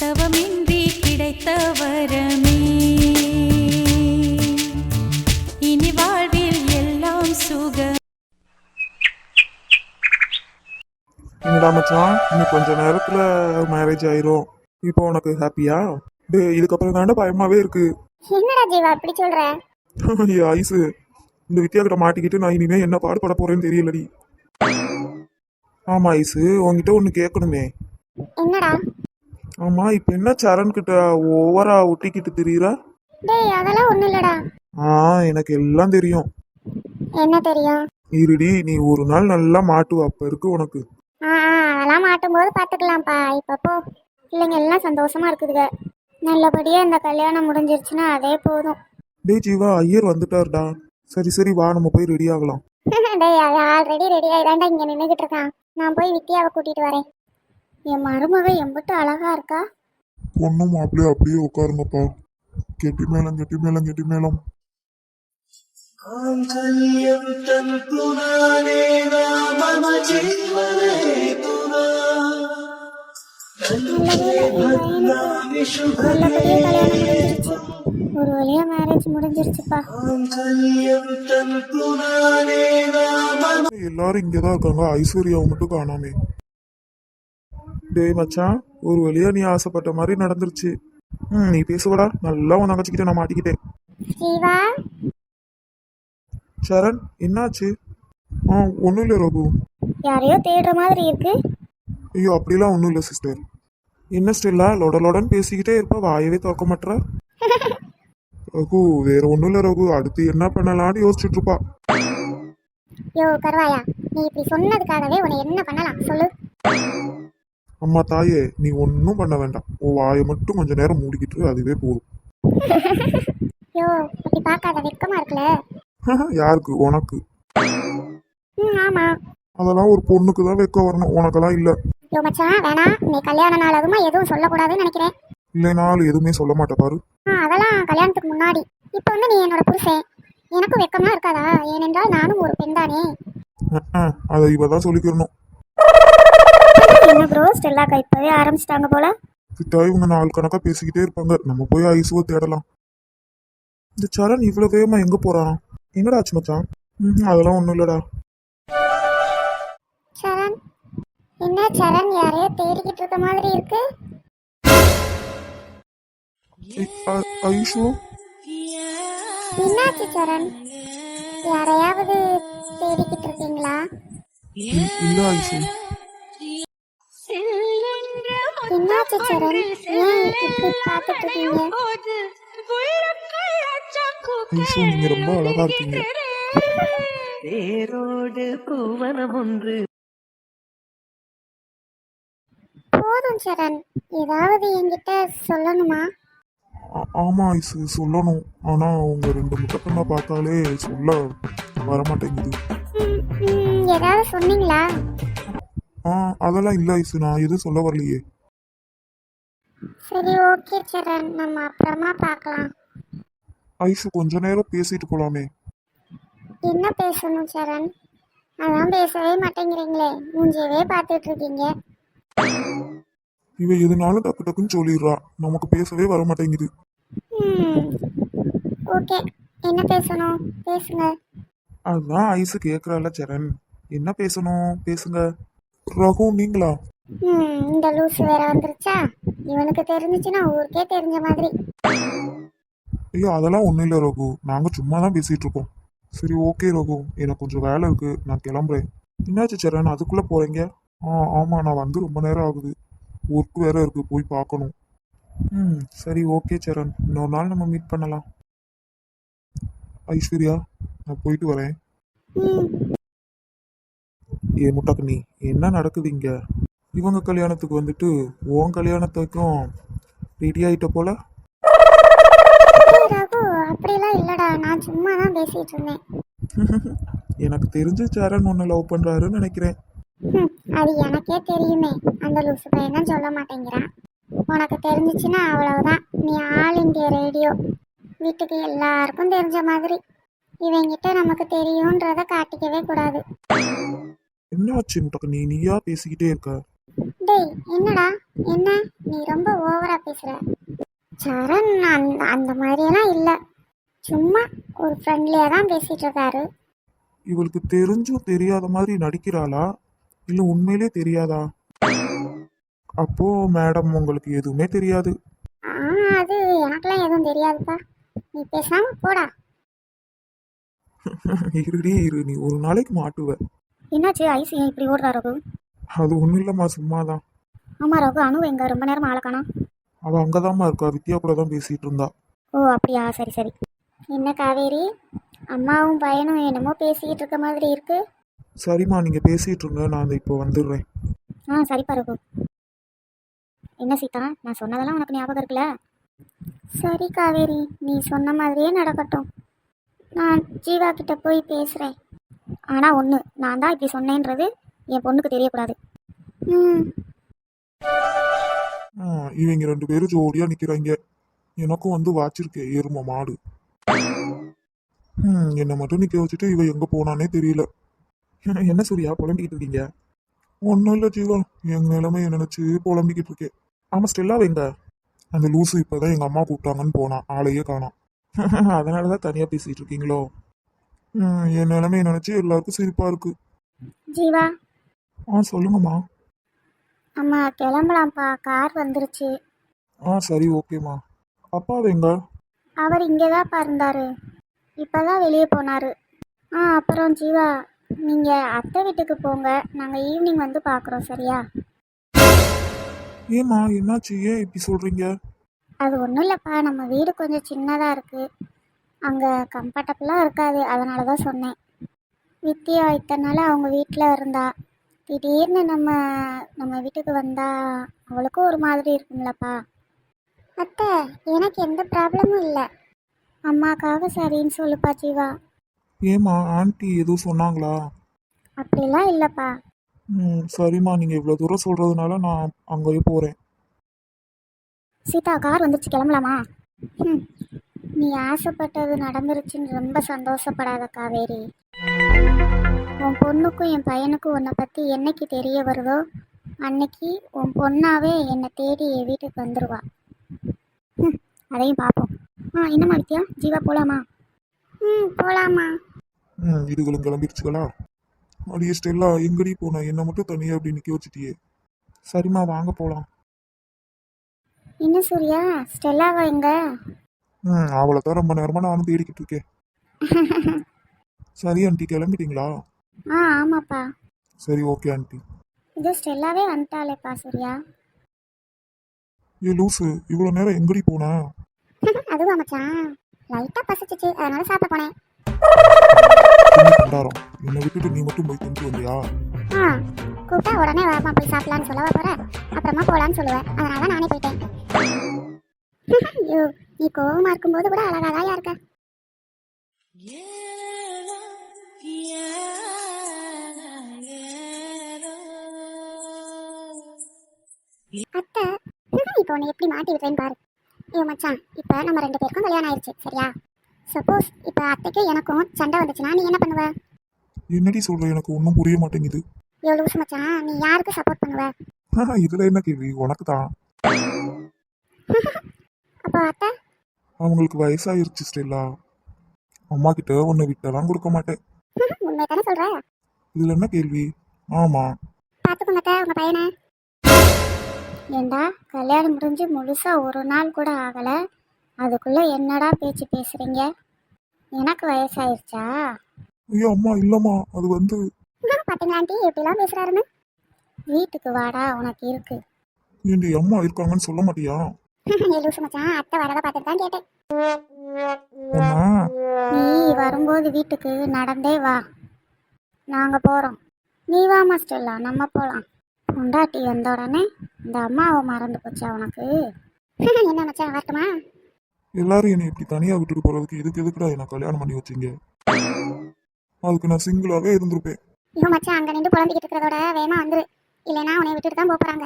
தவமின்றி கிடைத்த வரமே இனி வாழ்வில் எல்லாம் சுக என்னடா மச்சான்? இன்னும் கொஞ்ச நேரத்துல மேரேஜ் ஆயிரும். இப்போ உனக்கு ஹாப்பியா டே இதுக்கப்புறம் தாண்டா பயமாவே இருக்கு. என்னடா ஜீவா இப்படி சொல்ற? ஐயா ஐசு இந்த வித்தியாகிட்ட மாட்டிக்கிட்டு நான் இனிமே என்ன பாடுபட போறேன்னு தெரியலடி. ஆமா ஐசு உன்கிட்ட ஒன்னு கேட்கணுமே. என்னடா? ஆமா இப்ப என்ன சரண் கிட்ட ஓவரா ஒட்டிக்கிட்டு திரியுற? டேய் அதெல்லாம் ஒண்ணும் இல்லடா. ஆ எனக்கு எல்லாம் தெரியும். என்ன தெரியும்? இருடி நீ ஒரு நாள் நல்லா மாட்டுவ அப்ப இருக்கு உனக்கு. ஆ ஆ, அதெல்லாம் மாட்டும் போது பாத்துக்கலாம்ப்பா. இப்ப போ. பிள்ளைங்க எல்லாம் சந்தோஷமா இருக்குதுங்க. நல்லபடியா இந்த கல்யாணம் முடிஞ்சிருச்சுன்னா அதே போதும். டேய் ஜீவா ஐயர் வந்துட்டாருடா. சரி சரி வா நம்ம போய் ரெடி ஆகலாம். டேய் அவன் ஆல்ரெடி ரெடி ஆயிதாண்டா இங்க நின்னுகிட்டு இருக்கான். நான் போய் வித்தியாவை கூட்டிட்டு வரேன். என் மருமக எம்பிட்டு அழகா இருக்கா? பொண்ணும் மாப்பிள்ளையும் அப்படியே உட்காருங்கப்பா. கெட்டி மேளம் கெட்டி மேளம் கெட்டி மேளம். ஒரு வழியா மேரேஜ் முடிஞ்சிருச்சுப்பா. எல்லாரும் இங்கதான் இருக்காங்க. ஐஸ்வர்யாவை மட்டும் காணாமே. டேய் மச்சான் ஒரு வழியா நீ ஆசைப்பட்ட மாதிரி நடந்துருச்சு. ம் நீ பேசுவடா. நல்லா உன் தங்கச்சிக்கிட்ட நான் மாட்டிக்கிட்டேன். சரண் என்னாச்சு? ஆ ஒன்றும் இல்லை ரகு. யாரையோ தேடுற மாதிரி இருக்கு. ஐயோ அப்படிலாம் ஒன்றும் இல்லை சிஸ்டர் என்ன ஸ்டெல்லா? லொட லொடன்னு பேசிக்கிட்டே இருப்பா வாயவே திறக்க மாட்றா? ரகு வேற ஒன்றும் இல்லை ரகு. அடுத்து என்ன பண்ணலாம்னு யோசிச்சுட்டு இருப்பா. யோ கருவாயா. நீ இப்படி சொன்னதுக்காகவே உன்னை என்ன பண்ணலாம்? சொல்லு. அம்மா தாயே நீ ஒன்றும் பண்ண வேண்டாம். உன் வாயை மட்டும் கொஞ்ச நேரம் மூடிக்கிட்டு அதுவே போதும். யோ அப்படி பார்க்காத வெக்கமா இருக்குல்ல? யாருக்கு? உனக்கு. ஆமா. அதெல்லாம் ஒரு பொண்ணுக்கு தான் வைக்க வரணும். உனக்கெல்லாம் இல்லை. யோ மச்சான் வேணாம். நீ கல்யாண நாள் அதுமா எதுவும் சொல்லக்கூடாதுன்னு நினைக்கிறேன். இல்லைனாலும் எதுவுமே சொல்ல மாட்டே பாரு. அதெல்லாம் கல்யாணத்துக்கு முன்னாடி. இப்போ வந்து நீ என்னோட புருஷன். எனக்கும் வெக்கம்லாம் இருக்காதா? ஏனென்றால் நானும் ஒரு பெண் தானே. அதை இவ தான் சொல்லிக்கிறணும். என்ன ப்ரோ ஸ்டெல்லாக்கா இப்போவே ஆரம்பிச்சிட்டாங்க போல. கிட்டா இவங்க நாள் கணக்கா பேசிக்கிட்டே இருப்பாங்க. நம்ம போய் ஐசுவை தேடலாம். இந்த சரண் இவ்வளவு வேகமா எங்க போறான்? எங்கடா ஆச்சு மச்சான்? ம்ஹும், அதெல்லாம் ஒண்ணும் இல்லடா. சரண் என்ன சரண் யாரையோ தேடிக்கிட்டு இருக்க மாதிரி இருக்கு? ஐஷு என்னாச்சு சரண்? யாரையாவது தேடிக்கிட்டு இருக்கீங்களா? இல்ல ஐஷு என்னாச்சு சரண்? ஏன் இப்படி பார்த்துட்டு இருக்கீங்க ஐஷு நீங்க ரொம்ப அழகா இருக்கீங்க. வேரோடு பூவனம் ஒன்று. போதும் சரண். ஏதாவது என்கிட்ட சொல்லணுமா? ஆமா ஐசு சொல்லணும். ஆனா உங்க ரெண்டு முட்டக்கண்ணா பார்த்தாலே சொல்ல வரமாட்டேங்குது. ம், ம், ஏதாவது சொன்னீங்களா? ஆ அதெல்லாம் இல்ல ஐசு. நான் எதுவும் சொல்ல வரலையே. சரி ஓகே சரண். நம்ம அப்புறமா பார்க்கலாம். ஐசு கொஞ்ச நேரம் பேசிட்டு போலாமே. என்ன பேசணும் சரண்? அதான் பேசவே மாட்டேங்கிறீங்களே. மூஞ்சியவே பார்த்துட்டு இருக்கீங்க இவ எதுனாலும் டக்கு டக்குன்னு சொல்லிடுறா. நமக்கு பேசவே வர மாட்டேங்குது. ஓகே என்ன பேசணும்? பேசுங்க. அதான் ஐசு கேக்குறால சரண். என்ன பேசணும்? பேசுங்க. ரகு நீங்களா? இந்த லூஸ் வேற வந்துருச்சா? இவனுக்கு தெரிஞ்சுச்சுன்னா ஊருக்கே தெரிஞ்ச மாதிரி. ஐயோ அதெல்லாம் ஒண்ணும் இல்ல ரகு. நாங்க சும்மா தான் பேசிட்டு இருக்கோம். சரி ஓகே ரகு. எனக்கு கொஞ்சம் வேலை இருக்கு. நான் கிளம்புறேன். என்னாச்சு சரண்? அதுக்குள்ள போறீங்க? ஆ ஆமா நான் வந்து ரொம்ப நேரம் ஆகுது. ஒர்க் வேற இருக்கு. போய் பார்க்கணும். ம் சரி ஓகே சரண். இன்னொரு நாள் நம்ம மீட் பண்ணலாம். ஐஸ்வர்யா நான் போயிட்டு வரேன். ஏ முட்டக்கண்ணி என்ன நடக்குது இங்க? இவங்க கல்யாணத்துக்கு வந்துட்டு உன் கல்யாணத்துக்கும் ரெடி ஆயிட்ட போல? ரகு அப்படிலாம் இல்லடா. நான் சும்மா தான் பேசிட்டு இருந்தேன். எனக்கு தெரிஞ்ச சரண் ஒன்று லவ் பண்றாருன்னு நினைக்கிறேன். அது எனக்கே தெரியுமே. அந்த லூசு பையன் தான் சொல்ல மாட்டேங்கிறான். உனக்கு தெரிஞ்சிச்சுன்னா அவ்வளவுதான். நீ ஆல் இந்தியா ரேடியோ. வீட்டுக்கு எல்லாருக்கும் தெரிஞ்ச மாதிரி. இவங்கிட்ட நமக்கு தெரியுன்றத காட்டிக்கவே கூடாது. என்ன ஆச்சு முட்டக்கண்ணி நீயா பேசிக்கிட்டே இருக்க? டேய் என்னடா? என்ன? நீ ரொம்ப ஓவரா பேசுற. சரண் அந்த அந்த மாதிரியெல்லாம் இல்லை. சும்மா ஒரு ஃப்ரெண்ட்லியா தான் பேசிட்டு இருக்காரு. இவளுக்கு தெரிஞ்சும் தெரியாத மாதிரி நடிக்கிறாளா? இல்ல உண்மையிலே தெரியாதா? அப்போ மேடம் உங்களுக்கு எதுவுமே தெரியாது. ஆ அது எனக்கெல்லாம் எதுவும் தெரியாதுப்பா. நீ பேசாம போடா. இருடி இரு. நீ ஒரு நாளைக்கு மாட்டுவ. என்னாச்சு? ஐஸ் ஏன் இப்படி ஓடுறா ரகு அது ஒன்றும் இல்லைம்மா சும்மாதான். ஆமா ரகு அனு எங்க? ரொம்ப நேரம் ஆளை காணோம். அவ அங்கதாம்மா இருக்கா வித்யா கூட தான் பேசிட்டு இருந்தா. ஓ அப்படியா? சரி சரி. என்ன காவேரி? அம்மாவும் பையனும் என்னமோ பேசிக்கிட்டு இருக்க மாதிரி இருக்கு. சரிம்மா நீங்க பேசிட்டு இருங்க நான் அந்த இப்போ வந்துடுறேன். ஆ சரிப்பா ரகு. என்ன சீதா நான் சொன்னதெல்லாம் உனக்கு ஞாபகம் இருக்குல்ல? சரி காவேரி நீ சொன்ன மாதிரியே நடக்கட்டும். நான் ஜீவா கிட்ட போய் பேசுறேன். ஆனா ஒன்று நான் தான் இப்படி சொன்னேன்றது. என் பொண்ணுக்கு தெரியக்கூடாது. ம். இவங்க ரெண்டு பேரும் ஜோடியா நிக்கிறாங்க. எனக்கும் வந்து வாச்சிருக்கே எரும மாடு. என்னை மட்டும் நிக்க வச்சுட்டு இவ எங்க போனானே தெரியல. என்ன சூர்யா புலம்பிக்கிட்டு இருக்கீங்க? ஒன்றும் இல்லை ஜீவா எங்க நிலைமை நினைச்சு புலம்பிக்கிட்டு இருக்கேன் ஆமா ஸ்டெல்லா எங்க? அந்த லூசு இப்பதான் எங்க அம்மா கூப்பிட்டாங்கன்னு போனான் ஆளையே காணோம் அதனாலதான் தனியா பேசிட்டு இருக்கீங்களோ? என் நிலைமையை நினைச்சு எல்லாருக்கும் சிரிப்பா இருக்கு. ஜீவா ஆ சொல்லுங்கம்மா. அம்மா கிளம்பலாம்ப்பா. கார் வந்துருச்சு. ஆ சரி ஓகேம்மா. அப்பா எங்க? அவர் இங்கே தான் இருந்தாரு. இப்போதான் வெளியே போனார். ஆ அப்புறம் ஜீவா நீங்கள் அத்தை வீட்டுக்கு போங்க. நாங்கள் ஈவினிங் வந்து பார்க்குறோம் சரியா? ஏம்மா என்னாச்சு? ஏன் இப்படி சொல்றீங்க? அது ஒன்றும் இல்லைப்பா. நம்ம வீடு கொஞ்சம் சின்னதாக இருக்குது அங்கே கம்ஃபர்டபுளாக இருக்காது. அதனால தான் சொன்னேன். வித்தியா இத்தனை நாள் அவங்க வீட்டில் இருந்தா. திடீர்னு நம்ம நம்ம வீட்டுக்கு வந்தா அவளுக்கும் ஒரு மாதிரி இருக்கும்லப்பா. அத்தை எனக்கு எந்த ப்ராப்ளமும் இல்லை. அம்மாக்காக சரின்னு சொல்லுப்பா ஜீவா. ஏம்மா ஆன்ட்டி எதுவும் சொன்னாங்களா? அப்படிலாம் இல்லைப்பா. ம் சரிம்மா நீங்கள் இவ்வளோ தூரம் சொல்கிறதுனால நான் அங்கேயே போகிறேன் சீதா கார் வந்துருச்சு கிளம்பலாமா? ஹம், நீ ஆசைப்பட்டது நடந்துருச்சுன்னு ரொம்ப சந்தோஷப்படாத காவேரி உன் பொண்ணுக்கும் என் பையனுக்கும் உன்னை பற்றி என்னைக்கு தெரிய வருதோ அன்னைக்கு உன் பொண்ணாவே என்னை தேடி என் வீட்டுக்கு வந்துடுவா அதையும் பார்ப்போம். ஆ என்னம்மா வித்யா? ஜீவா போலாமா? ம் போகலாமா ம் இதுகளும் கிளம்பிடுச்சுகளா அடியே ஸ்டெல்லா எங்கடி போன? என்னை மட்டும் தனியாக அப்படி நிற்க வச்சுட்டியே. சரிம்மா வாங்க போகலாம் என்ன சூர்யா? ஸ்டெல்லாவா எங்க ம் அவளை தான் ரொம்ப நேரமாக நானும் தேடிக்கிட்டு இருக்கேன். சரி ஆண்டி கிளம்பிட்டீங்களா? ஆ ஆமாப்பா. சரி ஓகே ஆண்டி இது ஸ்டெல்லாவே வந்துட்டாளேப்பா சூர்யா. ஏ லூசு இவ்வளோ நேரம் எங்கடி போன? அதுவா மச்சான். லைட்டாக பசிச்சிச்சு அதனால சாப்பிட போனேன். என்ன கொண்டாரம் என்னை விட்டுட்டு நீ மட்டும் போய் தின்ட்டு வந்தியா? ஆ கூப்பிட்டா உடனே வாமா போய் சாப்பிடலான்னு சொல்லவா போற? அப்புறமா போலான்னு சொல்லுவேன். அதனால தான் நானே போயிட்டேன். ஐயோ நீ கோவமா இருக்கும்போது கூட அழகா தான் இருக்க அத்தை இப்போ உன்னை எப்படி மாட்டி விடுறேன்னு பாரு. ஐயோ மச்சான் இப்போ நம்ம ரெண்டு பேருக்கும் கல்யாணம் ஆயிடுச்சு சரியா? சப்போஸ் இப்போ அத்தைக்கும் எனக்கும் சண்டை வந்துச்சுன்னா நீ என்ன பண்ணுவ? என்னடி சொல்ற? எனக்கு ஒன்றும் புரிய மாட்டேங்குது. ஐயோ லூசு மச்சான் நீ யாருக்கு சப்போர்ட் பண்ணுவ? இதில் என்ன கேள்வி? உனக்கு தான். அப்போ அத்தை? அவங்களுக்கு வயசாயிருச்சு ஸ்டெல்லா. அம்மா கிட்ட உன்னை விட்டெல்லாம் கொடுக்க மாட்டேன். உண்மை தானே சொல்ற? இதுல என்ன கேள்வி? ஆமா. பார்த்துக்கோங்க அத்தை உங்க பையனை. ஏண்டா? கல்யாணம் முடிஞ்சு முழுசா ஒரு நாள் கூட ஆகல. அதுக்குள்ள என்னடா பேச்சு பேசுறீங்க? எனக்கு வயசாயிருச்சா? ஐயோ அம்மா இல்லம்மா அது வந்து பாத்தீங்களா ஆண்டி எப்படிலாம் பேசுறாருன்னு? வீட்டுக்கு வாடா உனக்கு இருக்கு. ஏண்டி அம்மா இருக்காங்கன்னு சொல்ல மாட்டியா? லூசு மச்சான் அத்தை வரதை பார்த்துட்டு தான் கேட்டேன். நீ வரும்போது வீட்டுக்கு நடந்தே வா. நாங்க போறோம். நீ வா மாஸ்டர்லா நம்ம போலாம். பொண்டாட்டி வந்த உடனே இந்த அம்மாவை மறந்து போச்சா உனக்கு? என்ன மச்சான் வரட்டுமா எல்லாரும் என்னை இப்படி தனியா விட்டுட்டு போறதுக்கு இதுக்கு எதுக்குடா என்ன கல்யாணம் பண்ணி வச்சீங்க? அதுக்கு நான் சிங்கிளாவே இருந்திருப்பேன். ஐயோ மச்சான் அங்க நின்று புலம்பிக்கிட்டு இருக்கிறதோட வேகமா வந்துரு. இல்லைன்னா உன்னை விட்டுட்டு தான் போறாங்க.